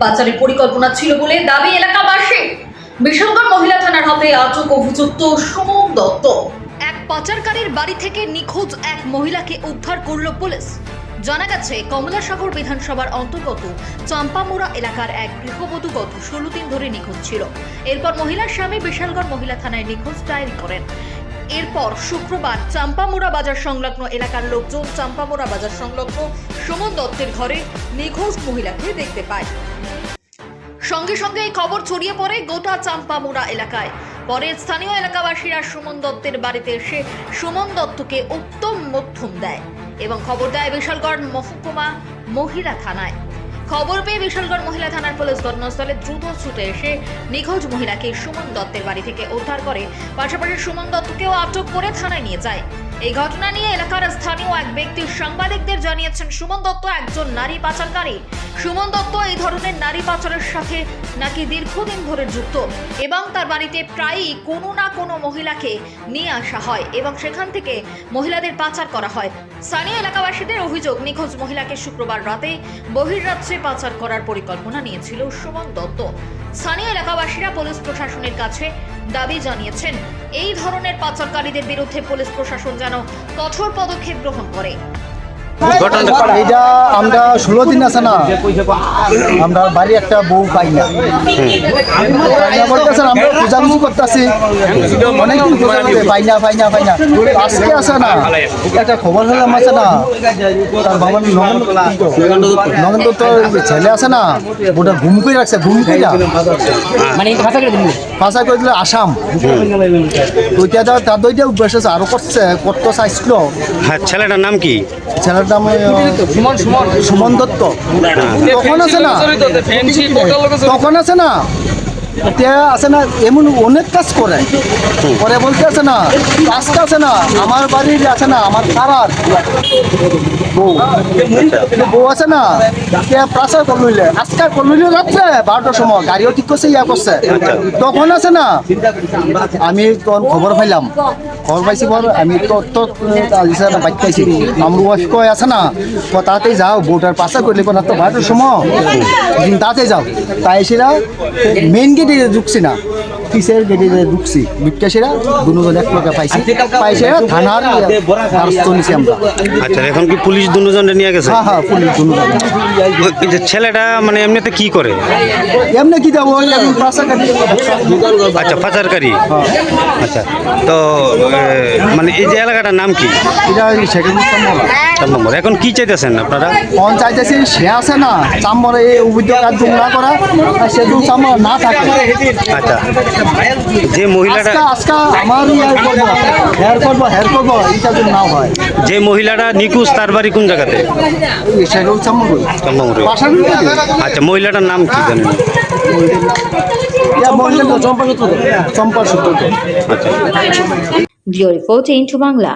পাচারের পরিকল্পনা ছিল বলে দাবি এলাকাবাসী। বিশালগড় মহিলা থানার হাতে আটক অভিযুক্ত সুমন দত্ত। এক পাচারকারীর বাড়ি থেকে নিখোঁজ এক মহিলাকে উদ্ধার করল পুলিশ। জানা গেছে, কমলাসাগর বিধানসভার অন্তর্গত চাম্পামুড়া এলাকার এক গৃহবধূ গত ষোলো দিন ধরে নিখোঁজ ছিল। এরপর মহিলার স্বামী বিশালগড় মহিলা থানায় নিখোঁজ ডায়েরি করেন। এরপর শুক্রবার চাম্পামুড়া বাজার সংলগ্ন এলাকার লোকজন চাম্পামুড়া বাজার সংলগ্ন সুমন দত্তের ঘরে নিখোঁজ মহিলাকে দেখতে পায়। সঙ্গে সঙ্গে এই খবর ছড়িয়ে পড়ে গোটা চাম্পামুড়া এলাকায়। পরে স্থানীয় এলাকাবাসীরা সুমন দত্তের বাড়িতে এসে সুমন দত্তকে উত্তম মধ্যম দেয়। এবং খবর দেয় বিশালগড় মহকুমা মহিলা থানায়। খবর পেয়ে বিশালগড় মহিলা থানার পুলিশ ঘটনাস্থলে দ্রুত ছুটে এসে নিখোঁজ মহিলাকে সুমন দত্তের বাড়ি থেকে উদ্ধার করে। পাশাপাশি সুমন দত্তকেও আটক করে থানায় নিয়ে যায়। এই ঘটনা নিয়ে এলাকার স্থানীয় এক ব্যক্তি সাংবাদিকদের জানিয়েছেন সুমন দত্ত একজন নারী পাচারকারী। সুমন দত্ত এই ধরনের নারী পাচারের সাথে নাকি দীর্ঘদিন ধরে যুক্ত এবং তার বাড়িতে প্রায়ই কোনো না কোনো মহিলাকে নিয়ে আসা হয় এবং সেখান থেকে মহিলাদের পাচার করা হয়। স্থানীয় এলাকাবাসীদের অভিযোগ, নিখোঁজ মহিলাকে শুক্রবার রাতে বহির্রাজ্যে পাচার করার পরিকল্পনা নিয়েছিল সুমন দত্ত। স্থানীয় এলাকাবাসীরা পুলিশ প্রশাসনের কাছে দাবি জানিয়েছেন এই ধরনের পাচারকারীদের বিরুদ্ধে পুলিশ প্রশাসন যেন কঠোর পদক্ষেপ গ্রহণ করে। এটা আমরা ষোলো দিন আছে না আমরা বাড়ি একটা বউ পাই না। আমরা করতেছি। অনেকদিন খোঁজাখুঁজি পাই না পাই না পাই না। আজকে আছে না একটা খবর হলাম আছে না তার বাবা নগেন্দ্র তো ছেলে আছে না ওটা ঘুম করে রাখছে ঘুম করে মানে করে ভাষা করে দিলে আসাম। ওইটা তো তার দইটা অভ্যাস আছে আরও করছে করতে চাইছিল হ্যাঁ ছেলেটার নাম কি? ছেলের সুমন সুমন। সুমন দত্ত। তখন আছে না? তখন আছে না? এতিয়া আছে না এমন অনেক কাজ করে। করে বলতে আছে না কাজটা আছে না আমার বাড়ির আছে না আমার পাড়ার বউ। বউ আছে না এতিয়া প্রাচার করলইলে আজকাল করলইলে রাত্রে বারোটার সময় গাড়িও ঠিক করছে ইয়া করছে। তখন আছে না? আমি তখন খবর পাইলাম। খবর পাইছি পর আমি তো আজিছে না বাইক পাইছি। আমার ওয়াইফ কয় আছে না তাড়াতাড়ি যাও বউটার পাশা করলে কথাটো তো বারোটার সময় তাড়াতাড়ি যাও। তাই আহিছিলা মেইন গেটে ঢুকছি না। পিসের গেটে ঢুকছি বিপটাসেরা দুজন এক লোকে পাইছি। পাইছে থানার নিছি আমরা। আচ্ছা এখন কি পুলিশ দুজনে নিয়ে গেছে? হ্যাঁ হ্যাঁ পুলিশ দুজন যে ছেলেটা মানে এমনিতে কি করে? এমনি কি কাটি আচ্ছা পাচারকারী। আচ্ছা তো মানে এই যে এলাকাটার নাম কি? এটা নম্বর এখন কি চাইতেছেন আপনারা? ফোন চাইতেছি সে আছে না। চাম্বর এই অভিযোগ না করা সে দু চাম্বর না থাকে। আচ্ছা। যে মহিলাটা হেয়ার করব হেয়ার করব এইটা যদি নাও হয়। যে মহিলাটা নিকুজ তার বাড়ি কোন জায়গাতে? আচ্ছা মহিলাটার নাম কি জানেন? চম্পা সূত্র। আচ্ছা। Report into Bangla